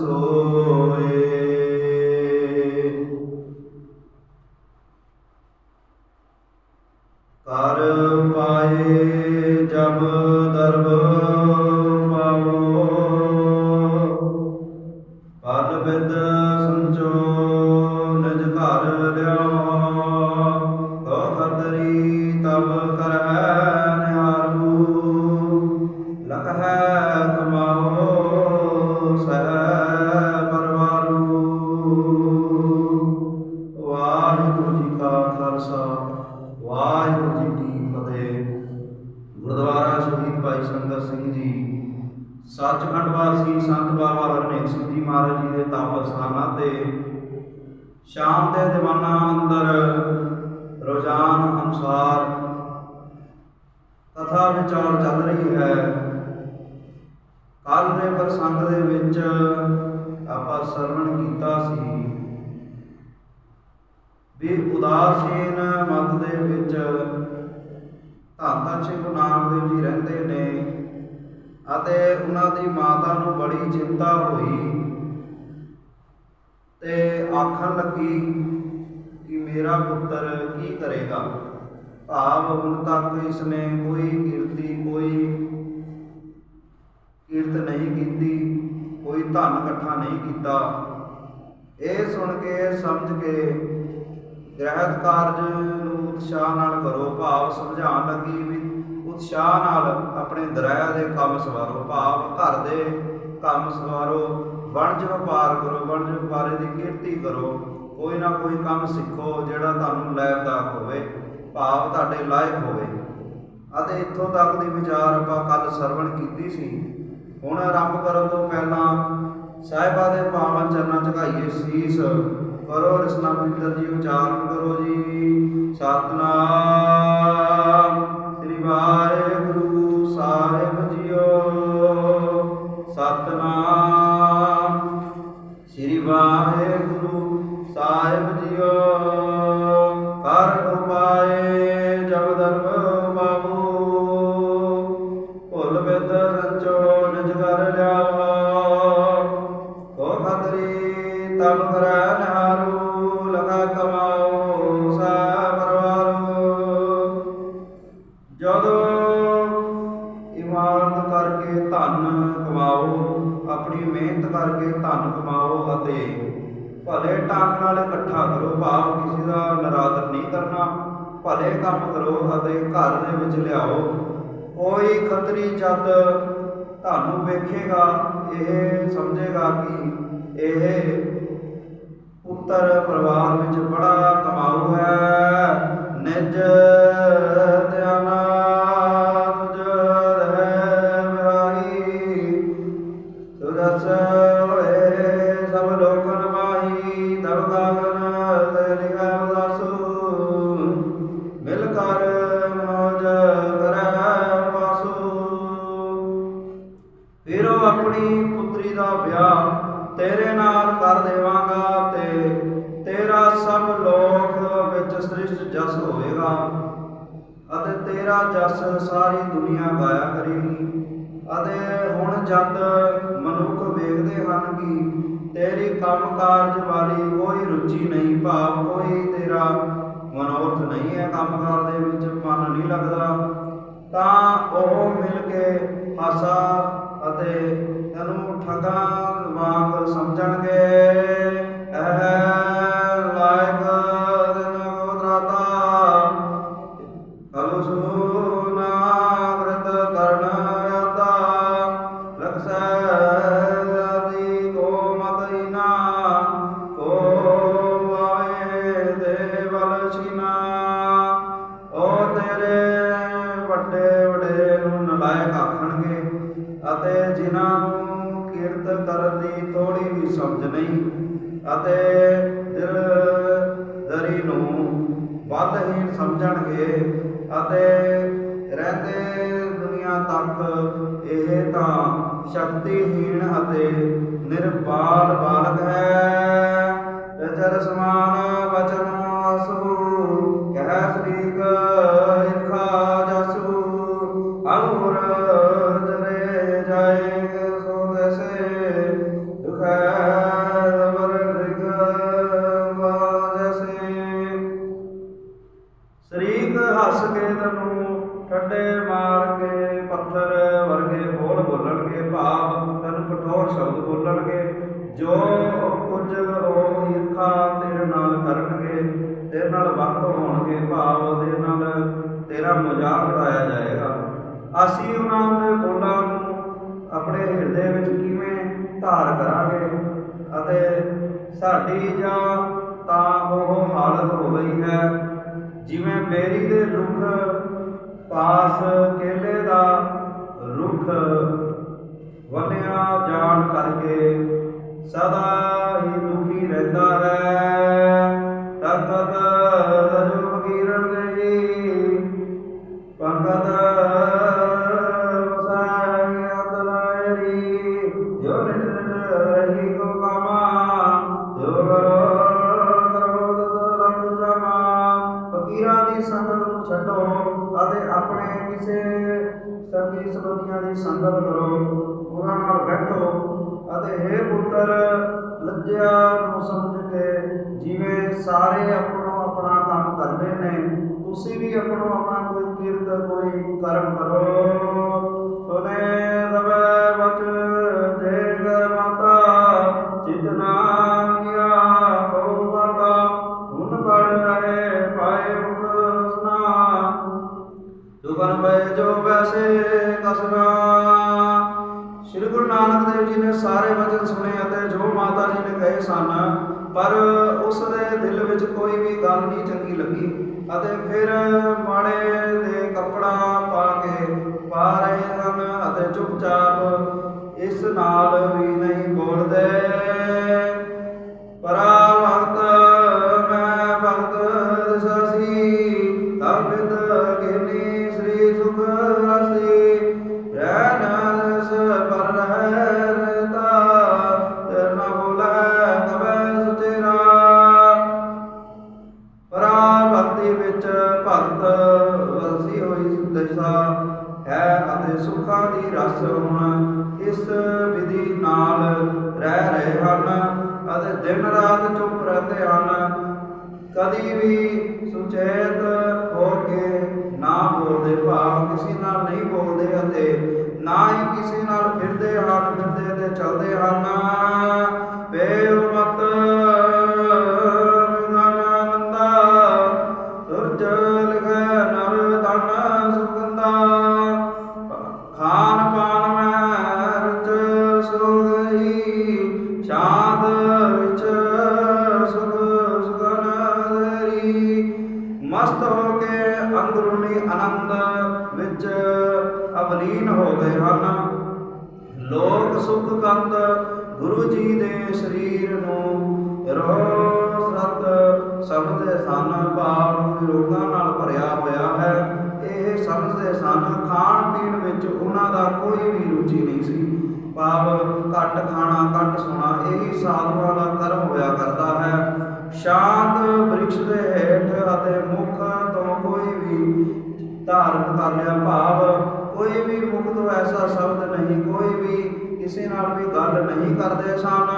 soe ਸ਼ਾਮ ਦੇ ਦੀਵਾਨਾਂ ਅੰਦਰ ਰੋਜ਼ਾਨ ਅਨੁਸਾਰ ਕਥਾ ਵਿਚਾਰ ਚੱਲ ਰਹੀ ਹੈ। ਕੱਲ ਦੇ ਪ੍ਰਸੰਗ ਦੇ ਵਿੱਚ ਆਪਾਂ ਸਰਵਣ ਕੀਤਾ ਸੀ ਵੀ ਉਦਾਸੀਨ ਮਤ ਦੇ ਵਿੱਚ ਧੰਨ ਧੰਨ ਸ਼੍ਰੀ ਗੁਰੂ ਨਾਨਕ ਦੇਵ ਜੀ ਰਹਿੰਦੇ ਨੇ ਅਤੇ ਉਹਨਾਂ ਦੀ ਮਾਤਾ ਨੂੰ ਬੜੀ ਚਿੰਤਾ ਹੋਈ ਤੇ ਆਖਣ ਲੱਗੀ ਕਿ ਮੇਰਾ ਪੁੱਤਰ ਕੀ ਕਰੇਗਾ? ਭਾਵ ਹੁਣ ਤੱਕ ਇਸਨੇ ਕੋਈ ਕੀਰਤੀ ਕੋਈ ਕੀਰਤ ਨਹੀਂ ਕੀਤੀ, ਕੋਈ ਧਨ ਇਕੱਠਾ ਨਹੀਂ ਕੀਤਾ। ਇਹ ਸੁਣ ਕੇ, ਸਮਝ ਕੇ ਗ੍ਰਹਿਤ ਕਾਰਜ ਨੂੰ ਉਤਸ਼ਾਹ ਨਾਲ ਕਰੋ। ਭਾਵ ਸਮਝਾਉਣ ਲੱਗੀ ਵੀ ਉਤਸ਼ਾਹ ਨਾਲ ਆਪਣੇ ਦਰਿਆ ਦੇ ਕੰਮ ਸਵਾਰੋ। ਭਾਵ ਘਰ ਦੇ ਕੰਮ ਸਵਾਰੋ। ਵਣਜ ਵਪਾਰ ਕਰੋ ਵਣਜ ਵਪਾਰੇ ਦੀ ਕੀਰਤੀ ਕਰੋ। ਕੋਈ ਨਾ ਕੋਈ ਕੰਮ ਸਿੱਖੋ ਜਿਹੜਾ ਤੁਹਾਨੂੰ ਲਾਭਦਾਇਕ ਹੋਵੇ, ਭਾਵ ਤੁਹਾਡੇ ਲਾਇਕ ਹੋਵੇ। ਅਤੇ ਇੱਥੋਂ ਤੱਕ ਦੀ ਵਿਚਾਰ ਆਪਾਂ ਕੱਲ ਸਰਵਣ ਕੀਤੀ ਸੀ। ਹੁਣ ਆਰੰਭ ਕਰਨ ਤੋਂ ਪਹਿਲਾਂ ਸਾਹਿਬਾ ਦੇ ਪਾਵਨ ਚਰਨਾਂ ਝੁਕਾਈਏ। ਸੀਸ ਕਰੋ, ਰਸਨਾ ਪਵਿੱਤਰ ਜੀ, ਉਚਾਰਨ ਕਰੋ ਜੀ। ਸਤਨਾਮ। Mama. ਪੁੱਤਰ ਪਰਿਵਾਰ ਵਿੱਚ ਬੜਾ ਕਮਾਊ ਹੈ। ਨਿਜ ਧਿਆਨਾ ਜਿਵੇਂ ਬੇਰੀ ਦੇ ਰੁੱਖ ਪਾਸ ਕੇਲੇ ਦਾ ਰੁੱਖ ਵੰਨਿਆ ਜਾਣ ਕਰਕੇ ਸਦਾ ਤੁਸੀਂ ਆਪਣਾ ਆਪਣਾ ਕੋਈ ਕਿਰਤ, ਕੋਈ ਕਰਮ ਕਰੋ। ਸੁਨੇ ਰਵੇ ਵਚ ਦੇਗ ਸ੍ਰੀ ਗੁਰੂ ਨਾਨਕ ਦੇਵ ਜੀ ਨੇ ਸਾਰੇ ਵਚਨ ਸੁਣੇ ਅਤੇ ਜੋ ਮਾਤਾ ਜੀ ਨੇ ਕਹੇ ਸਨ, ਪਰ ਉਸ ਦੇ ਦਿਲ ਵਿੱਚ ਕੋਈ ਵੀ ਗੱਲ ਨਹੀਂ ਚੰਗੀ ਲੱਗੀ। ਅਤੇ ਫਿਰ ਮਾੜੇ ਹੀ ਸਾਧੂਆਂ ਦਾ ਕਰਮ ਹੋਇਆ ਕਰਦਾ ਹੈ। ਸ਼ਾਂਤ ਬ੍ਰਿਕਸ਼ ਦੇ ਹੇਠ ਅਤੇ ਮੁਖ ਤੋਂ ਕੋਈ ਵੀ ਧਾਰਨ ਕਰ ਲਿਆ ਭਾਵ, ਕੋਈ ਵੀ ਮੁਖ ਤੋਂ ਐਸਾ ਸ਼ਬਦ ਨਹੀਂ, ਕੋਈ ਵੀ ਕਿਸੇ ਨਾਲ ਵੀ ਗੱਲ ਨਹੀਂ ਕਰਦੇ ਸਨ।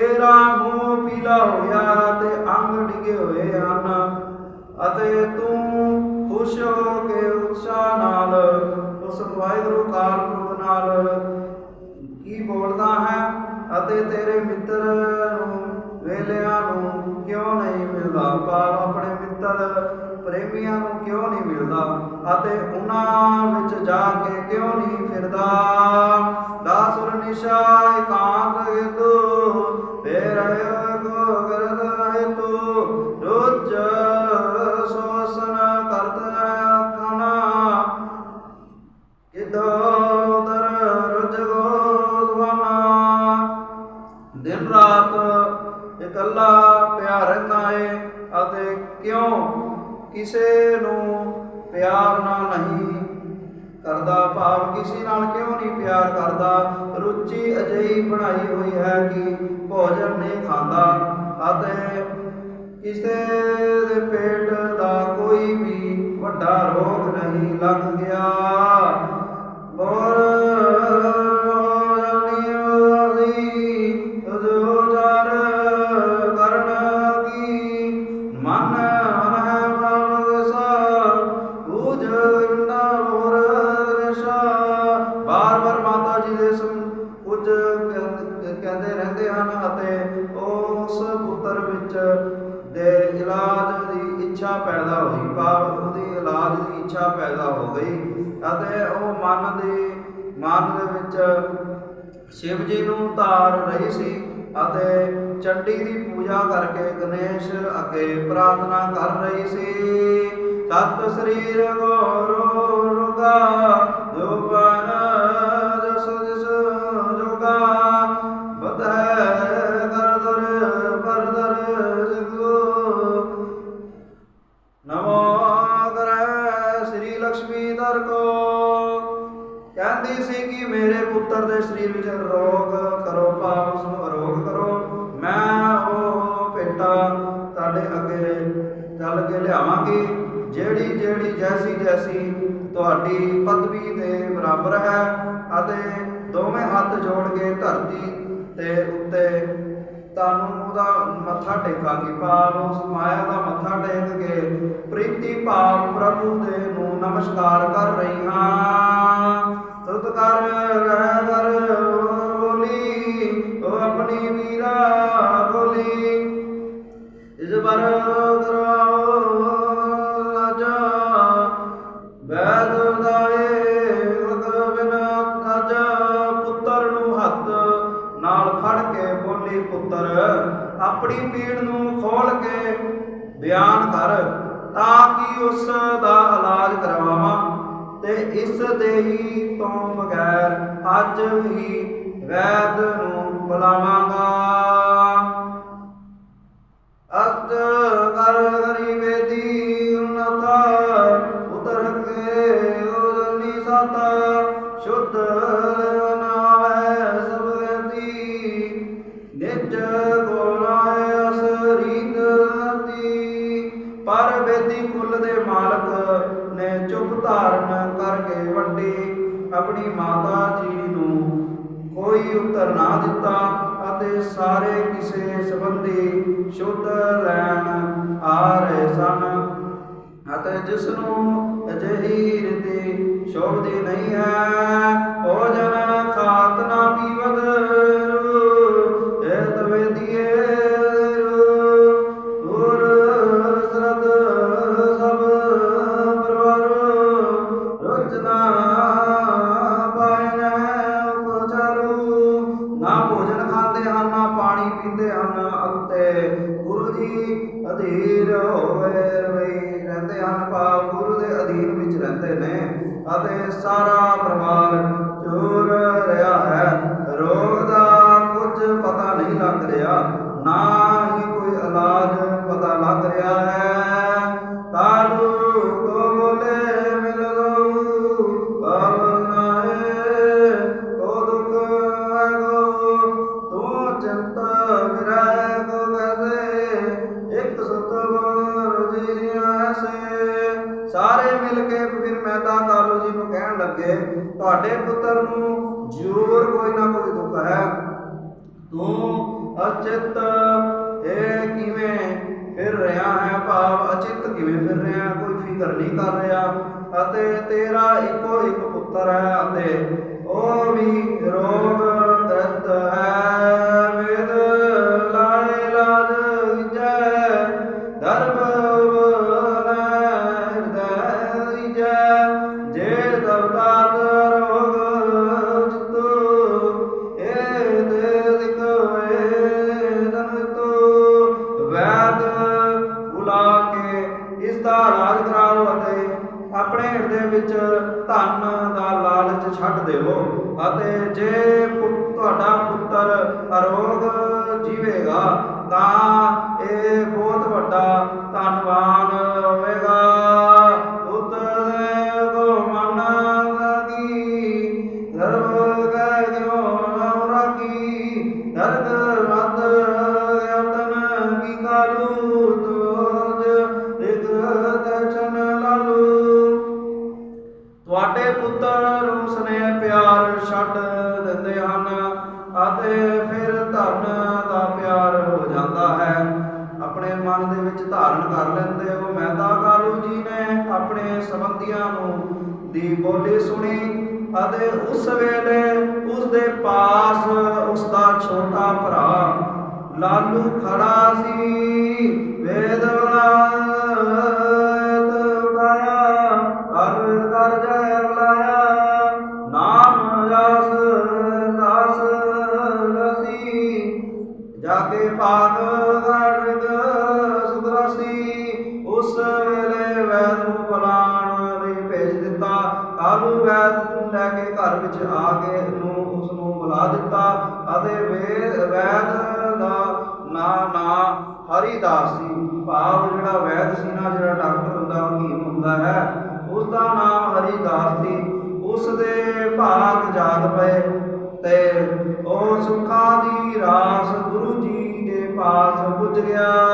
ਤੇਰਾ ਮੂੰਹ ਪੀਲਾ ਹੋਇਆ ਤੇ ਅੰਗ ਡਿਗੇ ਹੋਏ ਹਨ ਅਤੇ ਤੂੰ ਖੁਸ਼ ਹੋ ਕੇ ਉਤਸ਼ਾਹ ਨਾਲ ਉਸ ਵਾਹਿਗੁਰੂ ਕਾਰਪੁਰਖ ਨਾਲ ਕੀ ਬੋਲਦਾ ਹੈ ਅਤੇ ਤੇਰੇ ਮਿੱਤਰ ਨੂੰ, ਵੇਲਿਆਂ ਨੂੰ ਕਿਉਂ ਨਹੀਂ ਮਿਲਦਾ? ਪਰ ਆਪਣੇ ਮਿੱਤਰ, ਪ੍ਰੇਮੀਆਂ ਨੂੰ ਕਿਉਂ ਨਹੀਂ ਮਿਲਦਾ? ਅਤੇ ਉਹਨਾਂ ਵਿੱਚ ਜਾ ਕੇ ਕਿਉਂ ਨਹੀਂ ਫਿਰਦਾ? ਦਾਸੁਰ ਨਿਸ਼ਾ ਇਕਾਂਤ ਇਦੂ ਫੇਰ ਕੋ ਕਰਦ ਹੈਤੂ ਰੋਜ ਸੋਸਨ ਕਰਤ ਕਨਾ ਕਿਦੋ ਦਰ ਰੁਜ ਗੋਸਵਾਨਾ। ਦਿਨ ਰਾਤ ਇਕੱਲਾ ਪਿਆ ਰਹਿੰਦਾ ਏ ਅਤੇ ਕਿਉਂ ਕਿਸੇ ਨੂੰ ਪਿਆਰ ਨਾਲ ਨਹੀਂ ਕਰਦਾ? ਭਾਵ ਕਿਸੇ ਨਾਲ ਕਿਉਂ ਨਹੀਂ ਪਿਆਰ ਕਰਦਾ? ਰੁਚੀ ਅਜਿਹੀ ਬਣਾਈ ਹੋਈ ਹੈ ਕਿ ਭੋਜਨ ਨਹੀਂ ਖਾਂਦਾ, ਅਤੇ ਕਿਸੇ ਦੇ ਪੇਟ ਦਾ ਕੋਈ ਵੀ ਵੱਡਾ ਰੋਗ ਨਹੀਂ ਲੱਗ ਗਿਆ। ਔਰ ਇੱਛਾ ਪੈਦਾ ਹੋ ਗਈ ਅਤੇ ਉਹ ਮਨ ਦੇ ਮਨ ਦੇ ਵਿੱਚ ਸ਼ਿਵ ਜੀ ਨੂੰ ਧਾਰ ਰਹੀ ਸੀ ਅਤੇ ਚੰਡੀ ਦੀ ਪੂਜਾ ਕਰਕੇ ਗਣੇਸ਼ ਅੱਗੇ ਪ੍ਰਾਰਥਨਾ ਕਰ ਰਹੀ ਸੀ। ਸਤ ਸ੍ਰੀ ਗੋਰੋ ਰੁਗਾ ਜੋ ਜੈਸੀ ਜੈਸੀ ਤੁਹਾਡੀ ਪਦਵੀ ਦੇ ਬਰਾਬਰ ਹੈ ਅਤੇ ਦੋਵੇਂ ਹੱਥ ਜੋੜ ਕੇ ਧਰਤੀ ਤੇ ਉੱਤੇ ਤੁਹਾਨੂੰ ਉਹਦਾ ਮੱਥਾ ਟੇਕਾਂਗੀ। ਭਾਵ ਉਸ ਮਾਇਆ ਦਾ ਮੱਥਾ ਟੇਕ ਕੇ ਪ੍ਰੀਤੀ ਭਾਵ ਪ੍ਰਭੂ ਦੇ ਨੂੰ ਨਮਸਕਾਰ ਕਰ ਰਹੀ ਹਾਂ। ਤੁਤ ਰਹਿ ਕਰ, ਬੋਲੀ, ਉਹ ਆਪਣੀ ਵੀਰਾ ਬੋਲੀ। ਇਸ ਬਰ ਦਰਵਾਓ ਪੀੜ ਨੂੰ ਖੋਲ ਕੇ ਬਿਆਨ ਕਰ, ਤਾਂ ਕਿ ਉਸ ਦਾ ਇਲਾਜ ਕਰਵਾਵਾਂ ਤੇ ਇਸ ਦੇ ਹੀ ਤੋਂ ਬਗੈਰ ਅੱਜ ਹੀ ਵੈਦ ਨੂੰ ਬੁਲਾਵਾਂਗਾ। ਸ਼ੁੱਧ ਲੈਣ ਆ ਰਹੇ ਸਨ। ਅਤੇ ਜਿਸ ਨੂੰ ਅਜਿਹੀ ਰੀਤੀ ਸ਼ੋਭਦੀ ਨਹੀਂ ਹੈ ਕਰਕੇ ਤੁਹਾਡੇ ਪੁੱਤਰ ਨੂੰ ਜ਼ਰੂਰ ਕੋਈ ਨਾ ਕੋਈ ਦੁੱਖ ਹੈ। ਤੂੰ ਅਚਿਤ ਇਹ ਕਿਵੇਂ ਫਿਰ ਰਿਹਾ ਹੈ? ਭਾਵ ਅਚਿਤ ਕਿਵੇਂ ਫਿਰ ਰਿਹਾ ਕੋਈ ਫਿਕਰ ਨਹੀਂ ਕਰ ਰਿਹਾ। ਅਤੇ ਤੇਰਾ ਇੱਕੋ ਇੱਕ ਪੁੱਤਰ ਹੈ ਅਤੇ ਉਹ ਵੀ ਰੋਗ ਦਸਤ ਹੈ। ਇਸ ਦਾ ਰਾਜ ਕਰਾਓ ਅਤੇ ਆਪਣੇ ਹਿਰਦੇ ਵਿੱਚ ਧਨ ਦਾ ਲਾਲਚ ਛੱਡ ਦੇਵੋ ਅਤੇ ਜੇ ਤੁਹਾਡਾ ਪੁੱਤਰ ਅਰੋਗ ਜੀਵੇਗਾ ਤਾਂ ਇਹ ਬਹੁਤ ਵੱਡਾ ਧਨਵਾਨ ਹੋਵੇਗਾ। ਮਸੀਹਾ ਨੂੰ ਦੀ ਬੋਲੀ ਸੁਣੀ ਅਤੇ ਉਸ ਵੇਲੇ ਉਸ ਦੇ ਪਾਸ ਉਸ ਦਾ ਛੋਟਾ ਭਰਾ ਲਾਲੂ ਖੜਾ ਸੀ। ਵੇਦਵਾਨ ਭਾਗ ਜਾਤ ਪਏ ਤੇ ਉਹ ਸੁਖਾਂ ਦੀ ਰਾਸ ਗੁਰੂ ਜੀ ਦੇ ਪਾਸ ਪੁੱਜ ਗਿਆ।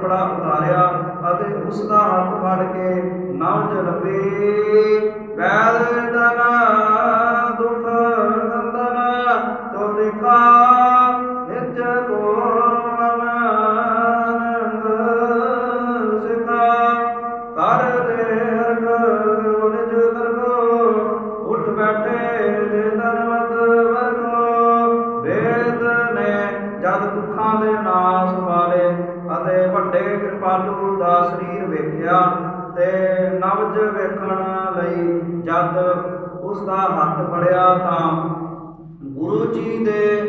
ਕੱਪੜਾ ਉਤਾਰਿਆ ਅਤੇ ਉਸ ਉਸ ਦਾ ਹੱਥ ਫੜਿਆ ਤਾਂ ਗੁਰੂ ਜੀ ਦੇ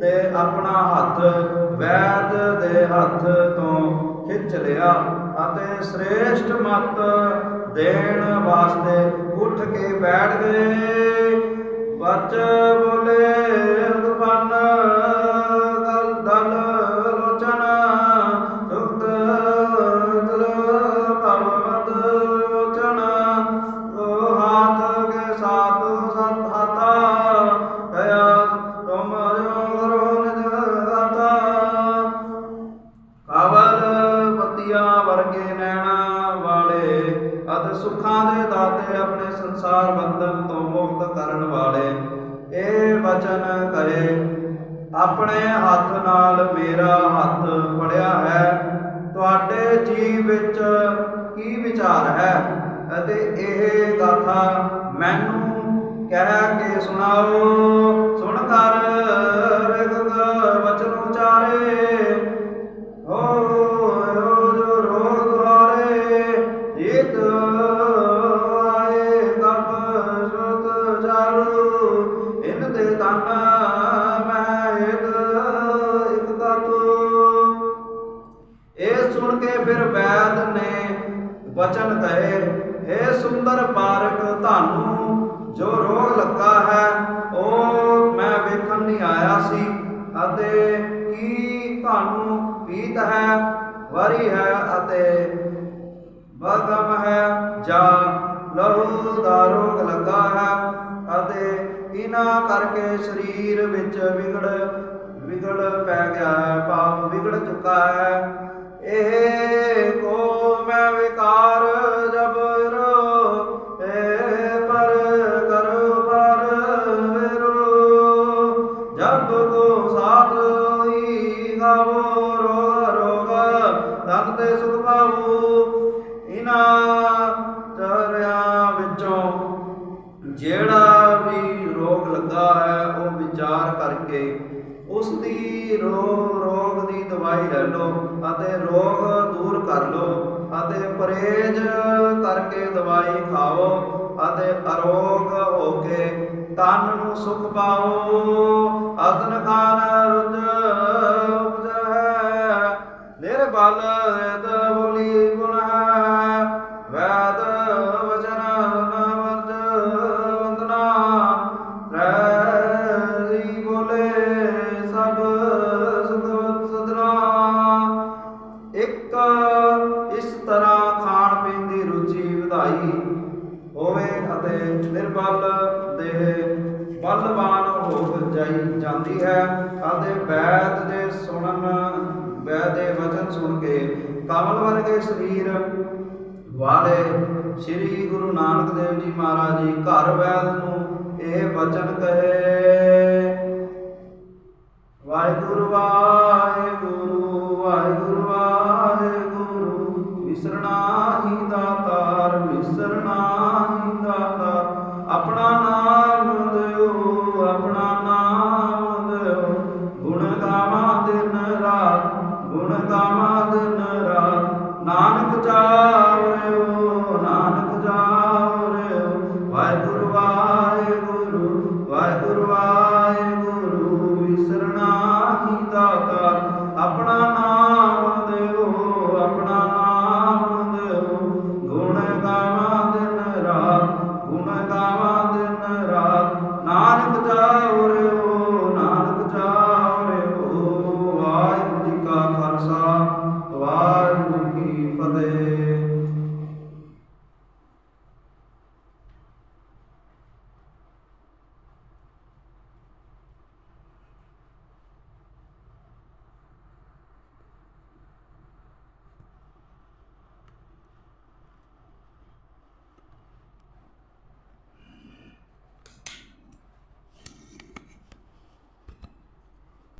ਤੇ ਆਪਣਾ ਹੱਥ ਵੈਦ ਦੇ ਹੱਥ ਤੋਂ ਖਿੱਚ ਲਿਆ ਅਤੇ ਸ੍ਰੇਸ਼ਟ ਮਤ ਦੇਣ ਵਾਸਤੇ ਉੱਠ ਕੇ ਬੈਠ ਗਏ। ਬਚ ਬੋਲੇ ਰਤਪਨ ਵਰਗੇ ਨੈਣਾ ਵਾਲੇ ਅਤ ਸੁੱਖਾਂ ਦੇ ਦਾਤੇ ਆਪਣੇ ਸੰਸਾਰ ਬੰਧਨ ਤੋਂ ਮੁਕਤ ਕਰਨ ਵਾਲੇ। ਇਹ ਵਚਨ ਕਹੇ, ਆਪਣੇ ਹੱਥ ਨਾਲ ਮੇਰਾ ਹੱਥ ਫੜਿਆ ਹੈ, ਤੁਹਾਡੇ ਜੀਵ ਵਿੱਚ ਕੀ ਵਿਚਾਰ ਹੈ? ਅਤੇ ਇਹ ਗਾਥਾ ਮੈਨੂੰ ਕਹਿ ਕੇ ਸੁਣਾਓ। ਸੁਣ ਕਰ ਵਿਗਤ ਵਚਨ ਉਚਾਰੇ ਵਚਨ ਕਹੇ ਇਹ ਸੁੰਦਰ ਪਾਰਕ ਤੁਹਾਨੂੰ ਜੋ ਰੋਗ ਲੱਗਾ ਹੈ, ਉਹ ਮੈਂ ਵੇਖਣ ਨਹੀਂ ਆਇਆ ਸੀ। ਅਤੇ ਕੀ ਤੁਹਾਨੂੰ ਪੀਤ ਹੈ, ਵਰੀ ਹੈ ਅਤੇ ਬਗਮ ਹੈ, ਜਾਂ ਲਹੂ ਦਾ ਰੋਗ ਲੱਗਾ ਹੈ, ਅਤੇ ਇਹਨਾਂ ਕਰਕੇ ਸਰੀਰ ਵਿੱਚ ਵਿਗੜ ਵਿਗੜ ਪੈ ਗਿਆ ਹੈ, ਭਾਵ ਵਿਗੜ ਚੁੱਕਾ ਹੈ। ਇਹ ਵਿਕਾਰ ਜਬਰ ਏ ਪਰ ਕਰੋ ਪਰ ਵੇਰੋ ਜਬ ਕੋ ਸਾਥ ਹੋਈ ਗਾਵੋ, ਰੋਗ ਰੋਗ, ਤਨ ਸੁਖ ਪਾਵੋ। ਇਨਾ ਚਰਿਆਂ ਵਿੱਚੋਂ ਜਿਹੜਾ ਵੀ ਰੋਗ ਲੱਗਾ ਹੈ, ਉਹ ਵਿਚਾਰ ਕਰਕੇ ਉਸ ਦੀ ਰੋ- ਰੋਗ ਦੀ ਦਵਾਈ ਲੈ ਲਓ ਅਤੇ ਰੋਗ ਪਰਹੇਜ਼ ਕਰਕੇ ਦਵਾਈ ਖਾਓ ਅਤੇ ਅਰੋਗ ਹੋ ਕੇ ਤਨ ਨੂੰ ਸੁਖ ਪਾਓ। ਅਸਨ ਖਾਨ ਰੁਜ ਉਪਜੈ। ਨਿਰਬਲ ਰਤ ਬੋਲੀ ਗੁਣ ਹੈ। ਵੈਦ ਦੇਹ ਘਰ ਵੈਦ ਨੂੰ ਇਹ ਵਚਨ ਕਹੇ, ਵਾਹਿਗੁਰੂ ਵਾਹਿਗੁਰੂ ਵਾਹਿਗੁਰੂ ਵਾਹਿਗੁਰੂ, ਵਿਸਰਣਾ ਹੀ ਦਾਤਾਰ, ਵਿਸਰਣਾ